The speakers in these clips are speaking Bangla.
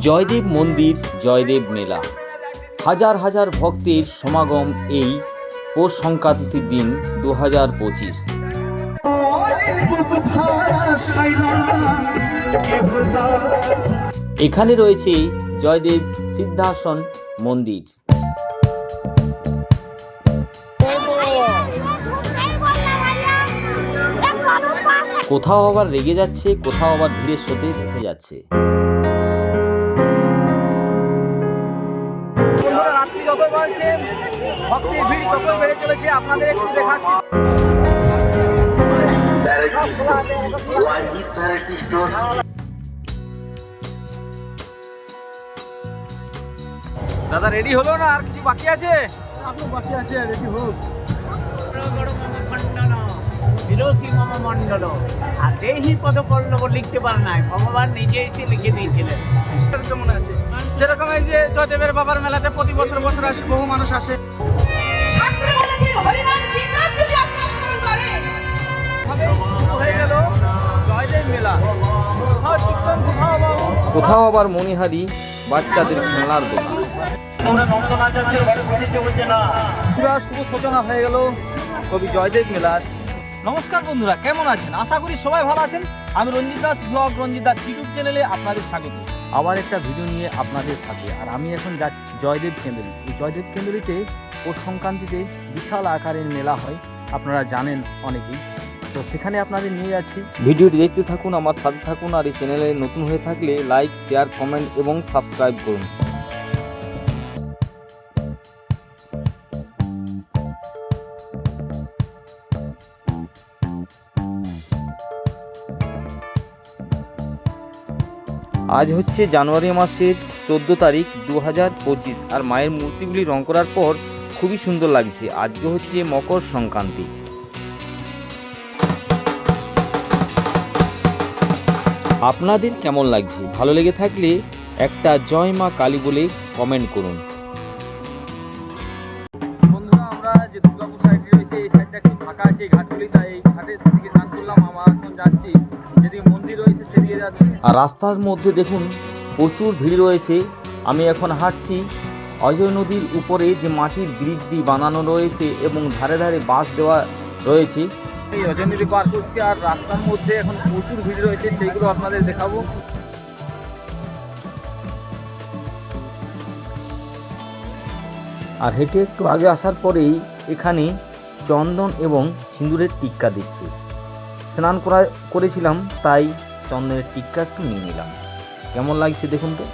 জয়দেব মন্দির, জয়দেব মেলা। হাজার হাজার ভক্তের সমাগম এই পৌষ সংক্রান্তির দিন দু হাজার পঁচিশ। এখানে রয়েছে জয়দেব সিদ্ধাসন মন্দির। কোথাও আবার রেগে যাচ্ছে, কোথাও আবার ধীরে স্রোতে ভেসে যাচ্ছে। বন্ধুরা যতই বাড়ছে ভক্তির ভিড় ততই বেড়ে চলেছে। আপনাদের একটু দেখাচ্ছি। দাদা রেডি হলো না? আর কিছু বাকি আছে? আপনি বাকি আছে রেডি হোক। শিরোশি মম মণ্ডল। আর দেহি পদ পল্লব লিখতে পারে নাই। ভগবান নিজে এসে লিখে দিয়েছিলেন। কেমন আছে? যেরকম এই যে জয়দেবের বাবার মেলাতে প্রতি বছর বছর আসে বহু মানুষ আসে। হয়ে কোথাও আবার মণিহারি বাচ্চাদের খেলনার দোকান। শুভ সূচনা হয়ে গেল কবি জয়দেব মেলার। নমস্কার বন্ধুরা কেমন আছেন? আশা করি সবাই ভালো আছেন। আমি রঞ্জিত দাস ব্লগ রঞ্জিত দাস ইউটিউব চ্যানেলে আপনাদের স্বাগত। আবার একটা ভিডিও নিয়ে আপনাদের সাথে আর আমি এখন যাচ্ছি জয়দেব কেন্দ্রে এই জয়দেব কেন্দ্রিতে পৌষ সংক্রান্তিতে বিশাল আকারের মেলা হয় আপনারা জানেন অনেকেই। তো সেখানে আপনাদের নিয়ে যাচ্ছি। ভিডিওটি দেখতে থাকুন আমার সাথে থাকুন আর এই চ্যানেলে নতুন হয়ে থাকলে লাইক শেয়ার কমেন্ট এবং সাবস্ক্রাইব করুন। আজ হচ্ছে জানুয়ারি মাসের চোদ্দ তারিখ দু হাজার পঁচিশ আর মায়ের মূর্তিগুলি রং করার পর খুবই সুন্দর লাগছে। আজকে হচ্ছে মকর সংক্রান্তি। আপনাদের কেমন লাগছে? ভালো লেগে থাকলে একটা জয় মা কালী বলে কমেন্ট করুন। আর রাস্তার মধ্যে দেখুন প্রচুর ভিড় রয়েছে। আমি এখন হাঁটছি। অজয় নদীর উপরে যে মাটির ব্রিজটি বানানো রয়েছে এবং ধারে ধারে বাঁশ দেওয়া রয়েছে। এই অজনীতি পার করছি আর রাস্তার মধ্যে এখন প্রচুর ভিড় রয়েছে, সেইগুলো আপনাদের দেখাবো। আর হেঁটে একটু আগে আসার পরেই এখানে চন্দন এবং সিঁদুরের টিক্কা দিচ্ছে। স্নান করা, করেছিলাম, তাই চন্দনের টিক্কা একটু নিয়ে নিলাম। কেমন লাগছে দেখুন তো?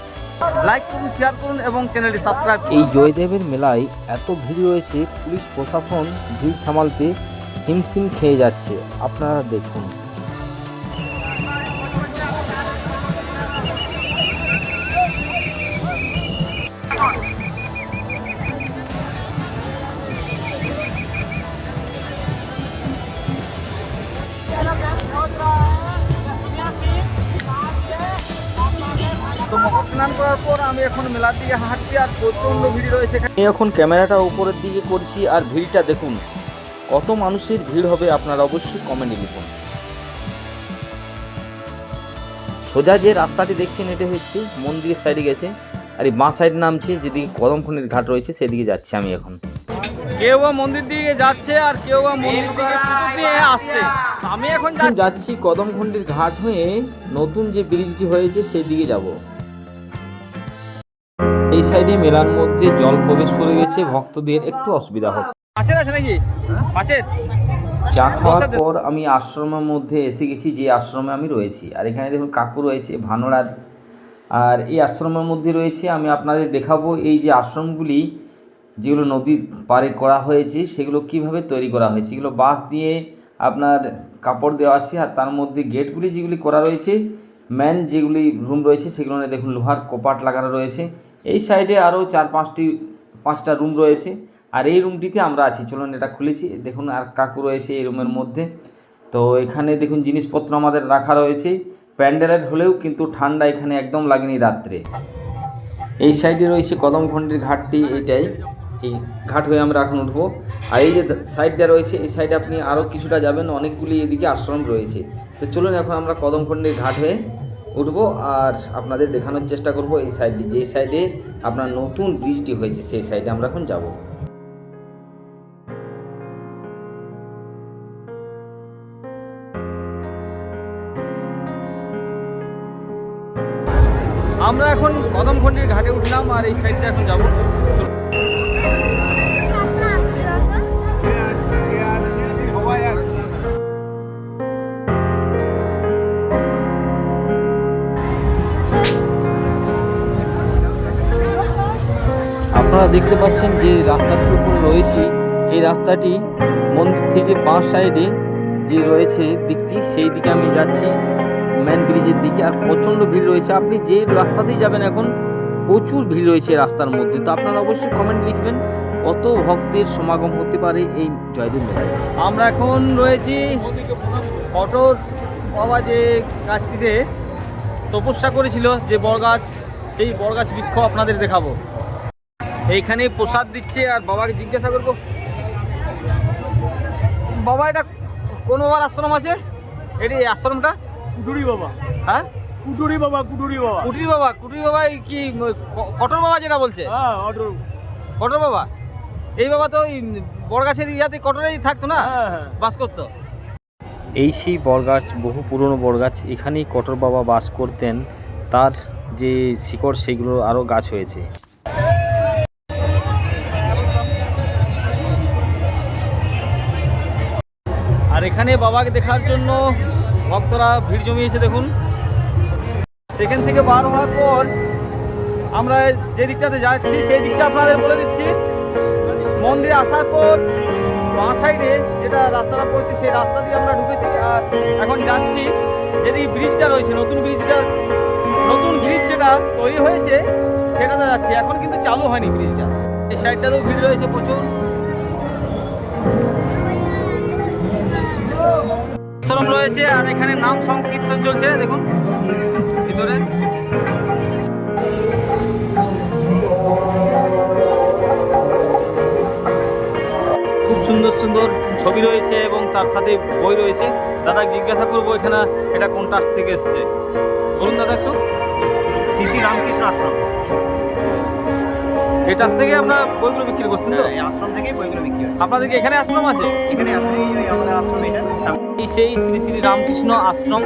লাইক করুন শেয়ার করুন এবং চ্যানেলটি সাবস্ক্রাইব এই জয়দেবের মেলায় এত ভিড় রয়েছে পুলিশ প্রশাসন ভিড় সামালতে হিমশিম খেয়ে যাচ্ছে। আপনারা দেখুন। এখন মেলার দিকে হাঁটছি আর প্রচণ্ড ভিড় রয়েছে আমি এখন ক্যামেরাটা উপরের দিকে করছি আর ভিড়টা দেখুন কত মানুষের ভিড় হবে আপনারা অবশ্যই কমেন্টে লিখুন। সোজা যে রাস্তাটি দেখছেন এটা হচ্ছে মন্দিরের সাইডে গেছে। আর এই বাঁ সাইড নামছে যেদিকে কদমখনির ঘাট রয়েছে সেদিকে যাচ্ছি আমি এখন। কেউ বা মন্দির দিকে যাচ্ছে আর কেউ বা মন্দির দিকে দিয়ে আসছে। আমি এখন এখন যাচ্ছি কদমখন্ডির ঘাট হয়ে নতুন যে ব্রিজটি হয়েছে সেই দিকে যাব। এই সাইডে মেলার মধ্যে জল প্রবেশ করে গেছে ভক্তদের একটু অসুবিধা হচ্ছে। মাছের আছে নাকি? মাছের চা খাওয়ার পর আমি আশ্রমের মধ্যে এসে গেছি যে আশ্রমে আমি রয়েছি। আর এখানে দেখুন কাকু রয়েছে ভানোরার আর এই আশ্রমের মধ্যে রয়েছে আমি আপনাদের দেখাবো এই যে আশ্রমগুলি যেগুলো নদীর পারে করা হয়েছে সেগুলো কীভাবে তৈরি করা হয়েছে। এগুলো বাঁশ দিয়ে আপনার কাপড় দেওয়া আছে আর তার মধ্যে গেটগুলি যেগুলি করা রয়েছে ম্যান যেগুলি রুম রয়েছে, সেগুলো দেখুন, লোহার কপাট লাগানো রয়েছে। এই সাইডে আরও চার পাঁচটি, পাঁচটা রুম রয়েছে। আর এই রুমটিতে আমরা আছি। চলুন এটা খুলেছি। দেখুন, আর কাকু রয়েছে এই রুমের মধ্যে। তো এখানে দেখুন, জিনিসপত্র আমাদের রাখা রয়েছে। প্যান্ডেলের হলেও কিন্তু ঠান্ডা এখানে একদম লাগেনি রাত্রে। এই সাইডে রয়েছে কদমখন্ডির ঘাটটি এইটাই এই ঘাট হয়ে আমরা এখন উঠবো। আর এই যে সাইডটা রয়েছে, এই সাইডে আপনি আরও কিছুটা যাবেন। অনেকগুলি এদিকে আশ্রম রয়েছে। তো চলুন এখন আমরা কদমখন্ডির ঘাট হয়ে উঠবো আর আপনাদের দেখানোর চেষ্টা করব এই সাইডে যে সাইডে আপনার নতুন ব্রিজটি হয়েছে, সেই সাইডে আমরা এখন যাব। আমরা এখন কদমখন্ডির ঘাটে উঠলাম আর এই সাইডটা এখন যাব। আপনারা দেখতে পাচ্ছেন যে রাস্তাটির উপর রয়েছে, এই রাস্তাটি মন্দির থেকে বাঁ সাইডে যে রয়েছে দিকটি, সেই দিকে আমি যাচ্ছি মেন ব্রিজের দিকে। আর প্রচণ্ড ভিড় রয়েছে। আপনি যে রাস্তাতেই যাবেন এখন, প্রচুর ভিড় রয়েছে রাস্তার মধ্যে। তো আপনারা অবশ্যই কমেন্ট লিখবেন, কত ভক্তের সমাগম হতে পারে এই মেলায়। আমরা এখন রয়েছি অটোর বাবা যে গাছটিতে তপস্যা করেছিল যে বরগাছ সেই বরগাছ বৃক্ষ আপনাদের দেখাবো। এইখানে প্রসাদ দিচ্ছে আর বাবাকে জিজ্ঞাসা করব। বাবা এটা কোন বাবার আশ্রম আছে? এটি এই আশ্রমটা? কুটুরি বাবা। হ্যাঁ? কুটুরি বাবা কুটুরি বাবা। কুটুরি বাবা কুটুরি বাবা এই কি কটর বাবা যেটা বলছে? হ্যাঁ অর্ডার কটর বাবা? এই বাবা তো ওই বড়গাছের ইয়াতে কটরেই থাকতো না? হ্যাঁ হ্যাঁ। বাস করতো? এই সেই বরগাছ বহু পুরনো বরগাছ এখানেই কটর বাবা বাস করতেন। তার যে শিকড় সেগুলো আরও গাছ হয়েছে। আর এখানে বাবাকে দেখার জন্য ভক্তরা ভিড় জমিয়েছে, দেখুন। সেখান থেকে বার হওয়ার পর আমরা যে দিকটাতে যাচ্ছি, সেই দিকটা আপনাদের বলে দিচ্ছি। মন্দিরে আসার পর বাঁ সাইডে যেটা রাস্তাটা পড়ছে, সেই রাস্তা দিয়ে আমরা ঢুকেছি আর এখন যাচ্ছি যেদিকে ব্রিজটা রয়েছে, নতুন ব্রিজটা নতুন ব্রিজ যেটা তৈরি হয়েছে, সেটাতে যাচ্ছি। এখন কিন্তু চালু হয়নি ব্রিজটা এই সাইডটাতেও ভিড় রয়েছে প্রচুর। আশ্রম রয়েছে আর এখানে নাম সংকীর্তন চলছে দেখুন। ভিতরে। খুব সুন্দর সুন্দর ছবি রয়েছে এবং তার সাথে বই রয়েছে। দাদা জিজ্ঞাসা করব এখানে এটা কোন টাস থেকে এসছে? বলুন দাদা একটু। শ্রী শ্রী রামকৃষ্ণ আশ্রম। এই থেকে আমরা বইগুলো বিক্রি করছেন তো? এই আশ্রম থেকেই বইগুলো বিক্রি হয়। আপনাদের কি এখানে আশ্রম আছে? এখানে এই আমাদের আশ্রম এটা। এই সেই শ্রী শ্রী রামকৃষ্ণ আশ্রম।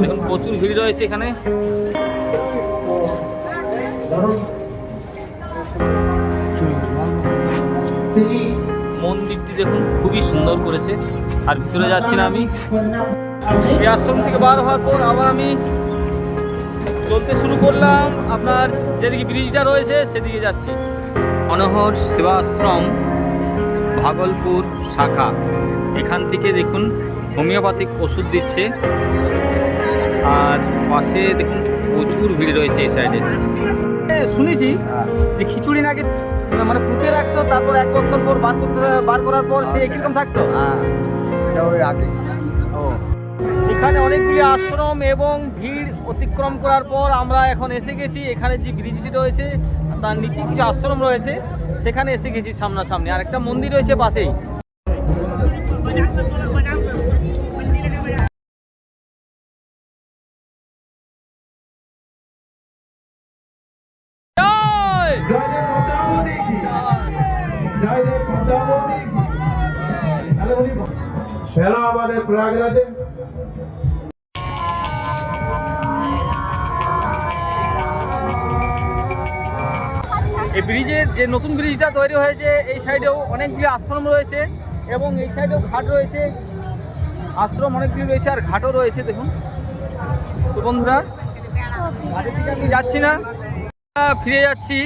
দেখুন, প্রচুর ভিড় রয়েছে এখানে। মন্দিরটি দেখুন, খুবই সুন্দর করেছে। আর ভিতরে যাচ্ছি না আমি। আশ্রম থেকে বার হওয়ার পর আবার আমি চলতে শুরু করলাম। আপনার যেদিকে ব্রিজটা রয়েছে, সেদিকে যাচ্ছি। মনোহর সেবা আশ্রম ভাগলপুর শাখা। এখান থেকে দেখুন হোমিওপ্যাথিক ওষুধ দিচ্ছে। আর পাশে দেখুন প্রচুর ভিড় রয়েছে এই সাইডে শুনেছি যে খিচুড়ি নাকি মানে পুঁতে রাখতো তারপর এক বছর পর বার করতে বার করার পর সে কীরকম থাকতো? ও। এখানে অনেকগুলি আশ্রম এবং ভিড় অতিক্রম করার পর আমরা এখন এসে গেছি। এখানে যে ব্রিজটি রয়েছে তার নিচে কিছু আশ্রম রয়েছে সেখানে এসে গেছি সামনাসামনি। আর একটা মন্দির রয়েছে পাশেই। এই ব্রিজের যে নতুন ব্রিজটা তৈরি হয়েছে এই সাইডেও অনেকগুলি আশ্রম রয়েছে। এবং এই সাইডেও ঘাট রয়েছে, আশ্রম অনেক অনেকগুলি রয়েছে, আর ঘাটও রয়েছে, দেখুন। তো বন্ধুরা আমি যাচ্ছি না। ফিরে যাচ্ছি,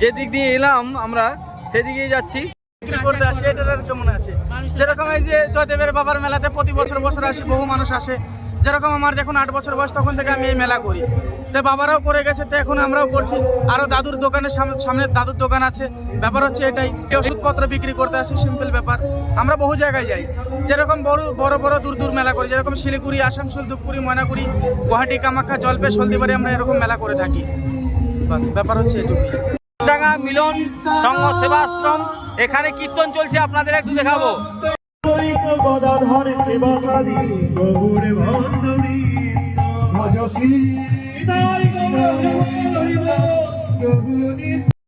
যে দিক দিয়ে এলাম আমরা, সেদিকেই যাচ্ছি। এটার কেমন আছে? যেরকম এই যে জয়দেবের বাবার মেলাতে প্রতি বছর বছর আসে, বহু মানুষ আসে। যেরকম আমার যখন আট বছর বয়স তখন থেকে আমি এই মেলা করি। তো বাবারাও করে গেছে, তো এখন আমরাও করছি। আরও দাদুর দোকানের সামনে দাদুর দোকান আছে। ব্যাপার হচ্ছে এটাই ওষুধপত্র বিক্রি করতে আসে সিম্পল ব্যাপার। আমরা বহু জায়গায় যাই। যেরকম বড় বড় বড়, দূর দূর মেলা করি। যেরকম শিলিগুড়ি, আসানসোল, ধূপগুড়ি, ময়নাগুড়ি, গুয়াহাটি, কামাখ্যা, জলপে সলদিবারে আমরা এরকম মেলা করে থাকি। বাস, ব্যাপার হচ্ছে এটুকুই। মিলন, সংঘ, সেবাশ্রম, এখানে কীর্তন চলছে, আপনাদের একটু দেখাবো। গদাধর সেবাকারী গৌর ভণ্ডরী ভজ শ্রী তাই গৌর হরিব প্রভু নিত্য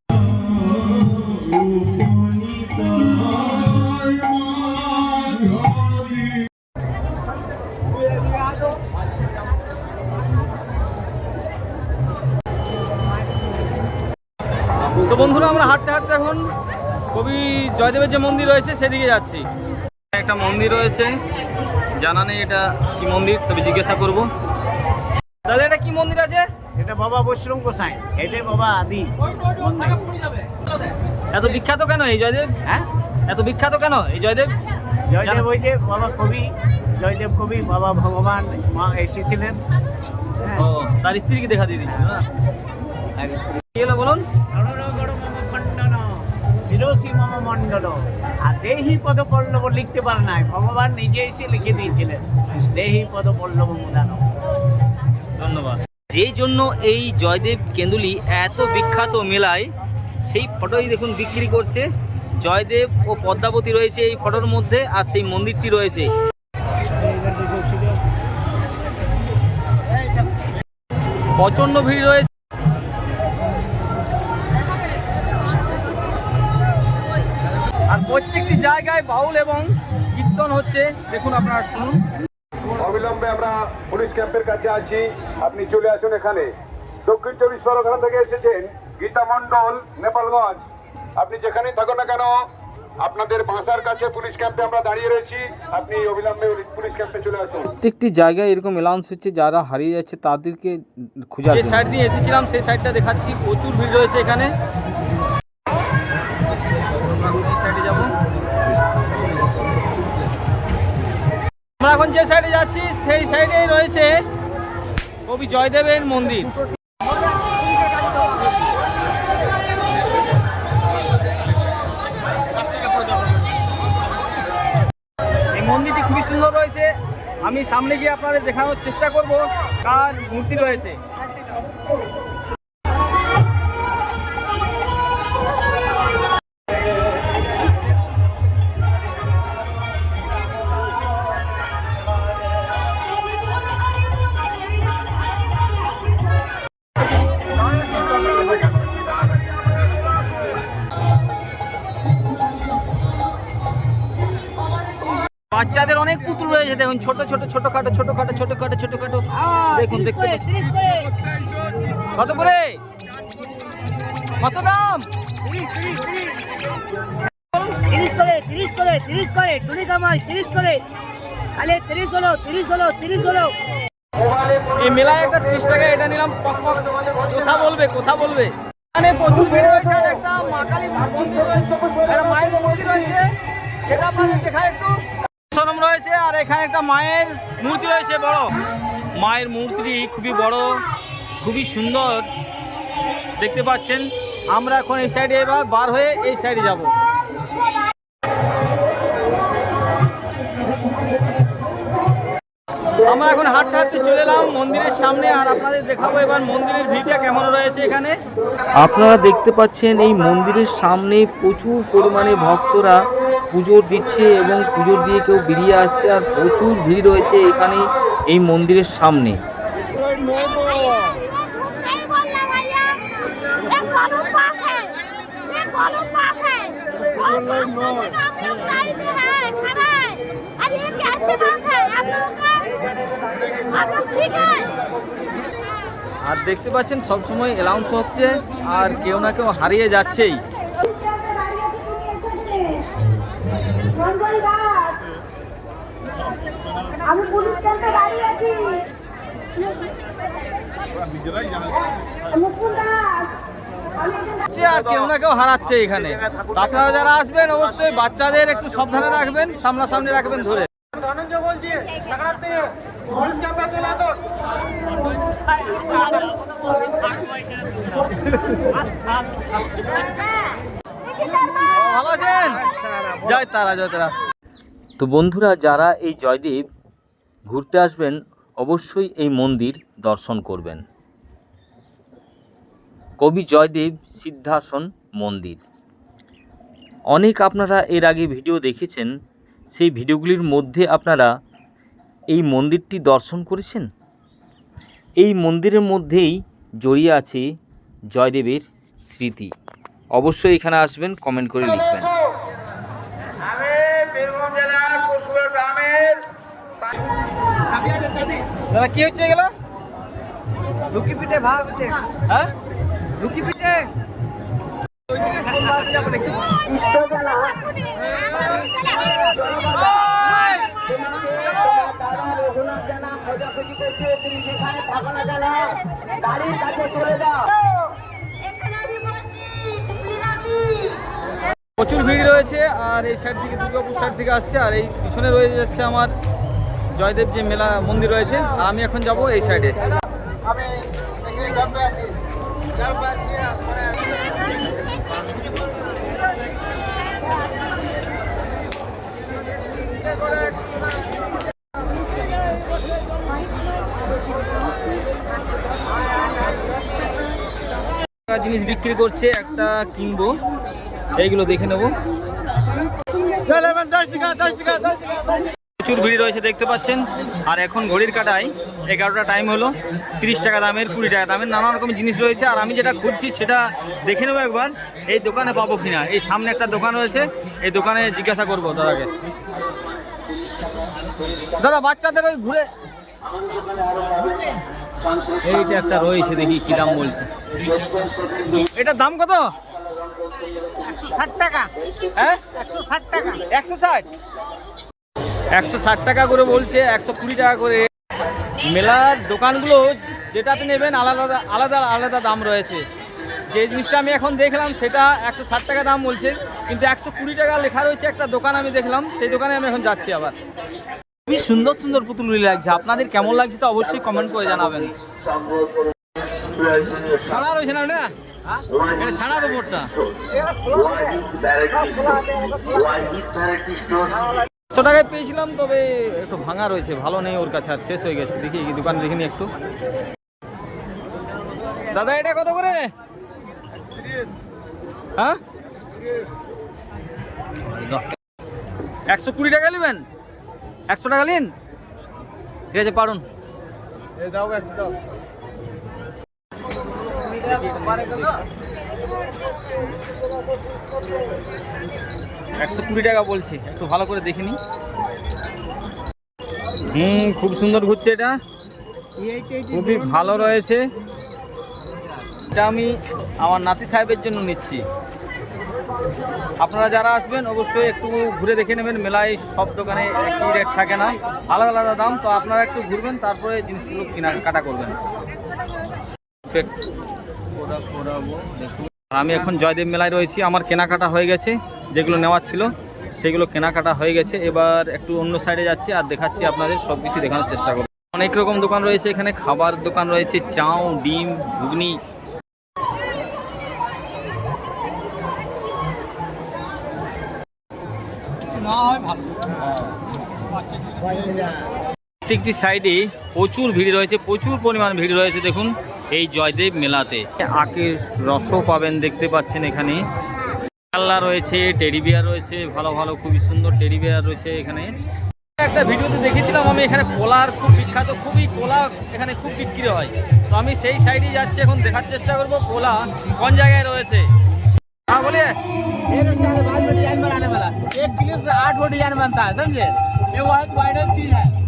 তো বন্ধুরা আমরা হাঁটতে হাঁটতে এখন কবি জয়দেবের যে মন্দির রয়েছে সেদিকে যাচ্ছি। একটা মন্দির রয়েছে। জানা নেই এটা কি মন্দির তবে জিজ্ঞাসা করব। দাদা এটা কি মন্দির আছে? এটা বাবা বৈশ্রম গোসাই। এটাই বাবা আদি এত বিখ্যাত কেন এই জয়দেব? হ্যাঁ? এত বিখ্যাত কেন এই জয়দেব? জয়দেব ওই যে বাবা কবি জয়দেব কবি বাবা ভগবান মা এসেছিলেন। হ্যাঁ ও তার স্ত্রীকে দেখা দিয়ে দিয়েছিল না? হলো বলুন? শিরসি মম মণ্ডল আর দেহি পদ পল্লব লিখতে পারে নাই ভগবান নিজে এসে লিখে দিয়েছিলেন। দেহি পদ পল্লব মুদান। ধন্যবাদ। যেই জন্য এই জয়দেব কেন্দুলি এত বিখ্যাত মেলায় সেই ফটোই দেখুন বিক্রি করছে। জয়দেব ও পদ্মাবতী রয়েছে এই ফটোর মধ্যে আর সেই মন্দিরটি রয়েছে। প্রচণ্ড ভিড় রয়েছে। প্রত্যেকটি জায়গায় বাউল এবং কীর্তন হচ্ছে। দেখুন আপনারা শুনুন। অবিলম্বে আমরা পুলিশ ক্যাম্পের কাছে আছি। আপনি চলে আসুন এখানে। দক্ষিণ চব্বিশ পরগনা থেকে এসেছেন গীতা মণ্ডল নেপালগঞ্জ। আপনি যেখানেই থাকুন না কেন আপনাদের বাসার কাছে পুলিশ ক্যাম্পে আমরা দাঁড়িয়ে রয়েছি। আপনি অবিলম্বে পুলিশ ক্যাম্পে চলে আসুন। প্রত্যেকটি জায়গায় এরকম অ্যালাউন্স হচ্ছে যারা হারিয়ে যাচ্ছে তাদেরকে খোঁজার যে সাইড দিয়ে এসেছিলাম সেই সাইডটা দেখাচ্ছি। প্রচুর ভিড় রয়েছে এখানে। এখন যে সাইডে যাচ্ছি, সেই সাইডেই রয়েছে কবি জয়দেবের মন্দির। এই মন্দিরটি খুবই সুন্দর রয়েছে। আমি সামনে গিয়ে আপনাদের দেখানোর চেষ্টা করব, কার মূর্তি রয়েছে। পুতুল দেখুন ছোট ছোট ছোট খাটো ছোট খাটো ছোট খাটো ছোট খাটো। দেখুন দেখতে কত করে? কত দাম? তিরিশ করে তিরিশ করে তিরিশ করে টুনি কামাই তিরিশ করে। খালি তিরিশ হলো তিরিশ হলো তিরিশ হলো। এই মেলায় একটা তিরিশ টাকা এটা নিলাম কথা বলবে কথা বলবে। এখানে প্রচুর ভিড় রয়েছে আর একটা মা কালী মন্দির রয়েছে। একটা মায়ের মূর্তি রয়েছে। সেটা আপনাদের দেখা একটু। সরম রয়েছে আর এখানে একটা মায়ের মূর্তি রয়েছে, বড়। মায়ের মূর্তিটি খুবই বড়, খুবই সুন্দর। দেখতে পাচ্ছেন, আমরা এখন এই সাইডে এবার বার হয়ে এই সাইডে যাব। আমরা এখন হাঁটতে হাঁটতে চলে এলাম মন্দিরের সামনে, আর আপনাদের দেখাবো এবার মন্দিরের ভিড়টা কেমন রয়েছে এখানে। আপনারা দেখতে পাচ্ছেন এই মন্দিরের সামনে প্রচুর পরিমাণে ভক্তরা পুজো দিচ্ছে এবং পুজো দিয়ে কেউ বেরিয়ে আসছে আর প্রচুর ভিড় রয়েছে এখানে এই মন্দিরের সামনে। আর দেখতে পাচ্ছেন সবসময় অ্যালাউন্স হচ্ছে আর কেউ না কেউ হারিয়ে যাচ্ছেই। আর কেউ না কেউ হারাচ্ছে এখানে। আপনারা যারা আসবেন অবশ্যই বাচ্চাদের একটু সাবধানে রাখবেন সামনাসামনি রাখবেন ধরে। ভালো আছেন? জয় তারা জয় তারা। তো বন্ধুরা যারা এই জয়দেব ঘুরতে আসবেন, অবশ্যই এই মন্দির দর্শন করবেন। কবি জয়দেব সিদ্ধাসন মন্দির। অনেক আপনারা এর আগে ভিডিও দেখেছেন, সেই ভিডিওগুলির মধ্যে আপনারা এই মন্দিরটি দর্শন করেছেন? এই মন্দিরের মধ্যেই জড়িয়ে আছে জয়দেবের স্মৃতি। অবশ্যই এখানে আসবেন, কমেন্ট করে লিখবেন। দাদা কি হচ্ছে এগুলো? লুকি পিঠে ভাগ হ্যাঁ? লুকি পিঠে। প্রচুর ভিড় রয়েছে আর এই সাইড থেকে দুর্গাপুর সাইড থেকে আসছে আর এই পিছনে রয়ে যাচ্ছে আমার জয়দেব যে মেলা মন্দির রয়েছে আমি এখন যাব এই সাইডে জিনিস বিক্রি করছে, একটা কিনবো। এইগুলো দেখে নেব। দশ টাকা দশ টাকা দশ টাকা। প্রচুর ভিড় রয়েছে দেখতে পাচ্ছেন। আর এখন ঘড়ির কাটায় এগারোটা টাইম হলো তিরিশ টাকা দামের কুড়ি টাকা দামের নানা রকম জিনিস রয়েছে। আর আমি যেটা খুঁজছি সেটা দেখে নেব একবার। এই দোকানে পাবো কিনা? এই সামনে একটা দোকান রয়েছে এই দোকানে জিজ্ঞাসা করব দাদাকে। দাদা বাচ্চাদের ওই ঘুরে এইটা একটা রয়েছে দেখি কি দাম বলছে। এটার দাম কত? একশো ষাট টাকা। হ্যাঁ? একশো ষাট টাকা। একশো ষাট? একশো ষাট টাকা করে বলছে, একশো কুড়ি টাকা করে। মেলার দোকানগুলো যেটাতে নেবেন আলাদা আলাদা আলাদা দাম রয়েছে। যে জিনিসটা আমি এখন দেখলাম, সেটা একশো ষাট টাকা দাম বলছে, কিন্তু একশো কুড়ি টাকা লেখা রয়েছে একটা দোকান আমি দেখলাম, সেই দোকানে আমি এখন যাচ্ছি আবার। খুবই সুন্দর সুন্দর পুতুলগুলি লাগছে। আপনাদের কেমন লাগছে তো অবশ্যই কমেন্ট করে জানাবেন। ছাড়া রয়েছে না? ওটা এটা ছাড়া তো ওটা একশো টাকায় পেয়েছিলাম, তবে একটু ভাঙা রয়েছে, ভালো নেই, ওর কাছে আর শেষ হয়ে গেছে। দেখি দোকান দেখিনি একটু। দাদা, এটা কত করে? হ্যাঁ? একশো কুড়ি টাকা নেবেন? একশো টাকা নিন? ঠিক আছে, পারুন। একশো কুড়ি টাকা বলছি একটু ভালো করে দেখিনি হুম খুব সুন্দর ঘুরছে এটা। খুবই ভালো রয়েছে। এটা আমি আমার নাতি সাহেবের জন্য নিচ্ছি। আপনারা যারা আসবেন অবশ্যই একটু ঘুরে দেখে নেবেন। মেলায় সব দোকানে একই রেট থাকে না। আলাদা আলাদা দাম তো আপনারা একটু ঘুরবেন তারপরে জিনিসগুলো কেনা কাটা করবেন দেখুন। আমি এখন জয়দেব মেলায় রয়েছি। আমার কেনাকাটা হয়ে গেছে, যেগুলো নেওয়ার ছিল, সেগুলো কেনাকাটা হয়ে গেছে। এবার একটু অন্য সাইডে যাচ্ছি আর দেখাচ্ছি আপনাদের, সব কিছু দেখানোর চেষ্টা করব। অনেক রকম দোকান রয়েছে এখানে, খাবার দোকান রয়েছে চাউ ডিম, ঘুগনি। প্রত্যেকটি সাইডে প্রচুর ভিড় রয়েছে, প্রচুর পরিমাণ ভিড় রয়েছে, দেখুন। এই জয়দেব মেলাতে আখের রসও পাবেন দেখতে পাচ্ছেন এখানে খেলনা রয়েছে টেডি বিয়ার রয়েছে ভালো ভালো খুবই সুন্দর টেডি বিয়ার রয়েছে এখানে একটা ভিডিওতে দেখেছিলাম আমি এখানে কোলার খুব বিখ্যাত খুবই কোলা এখানে খুব বিক্রি হয় তো আমি সেই সাইডে যাচ্ছি এখন দেখার চেষ্টা করব কোলা কোন জায়গায় রয়েছে হ্যাঁ বলে ये स्टाइल बाल में डिजाइन बनाने वाला एक क्लिप से आठ वो डिजाइन बनता है समझे ये बहुत वायरल चीज है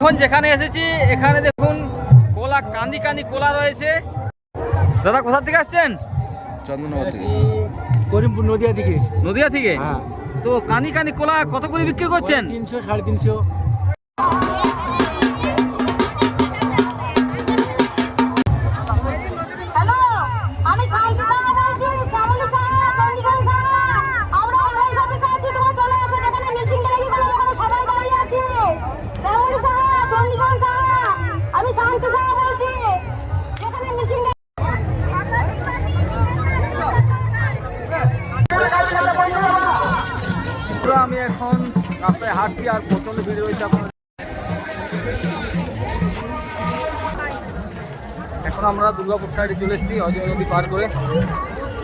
এখন যেখানে এসেছি এখানে দেখুন কোলা কান্দি কান্দি কোলা রয়েছে। দাদা কোথা থেকে আসছেন? করিমপুর নদিয়া দিকে নদিয়া থেকে? হ্যাঁ। তো কানি কানি কোলা কত করে বিক্রি করছেন? তিনশো সাড়ে তিনশো। রাস্তায় হাঁটছি আর প্রচণ্ড ভিড় রয়েছে আপনার এখন আমরা দুর্গাপুর সাইডে চলে এসেছি, অজয় নদী পার করে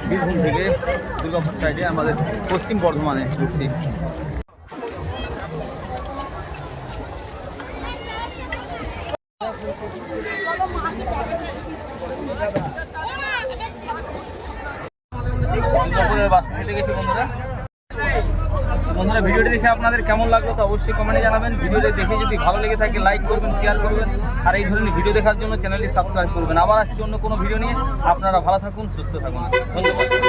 বীরভূম থেকে দুর্গাপুর সাইডে আমাদের পশ্চিম বর্ধমানে ঢুকছি দুর্গাপুরের বাসে সেটে গেছি বন্ধুরা বন্ধুরা ভিডিওটি দেখে আপনাদের কেমন লাগল তো অবশ্যই কমেন্টে জানাবেন। ভিডিওতে দেখে যদি ভালো লেগে থাকে লাইক করবেন শেয়ার করবেন। আর এই ধরনের ভিডিও দেখার জন্য চ্যানেলটি সাবস্ক্রাইব করবেন। আবার আসছি অন্য কোনো ভিডিও নিয়ে। আপনারা ভালো থাকুন, সুস্থ থাকুন। ধন্যবাদ।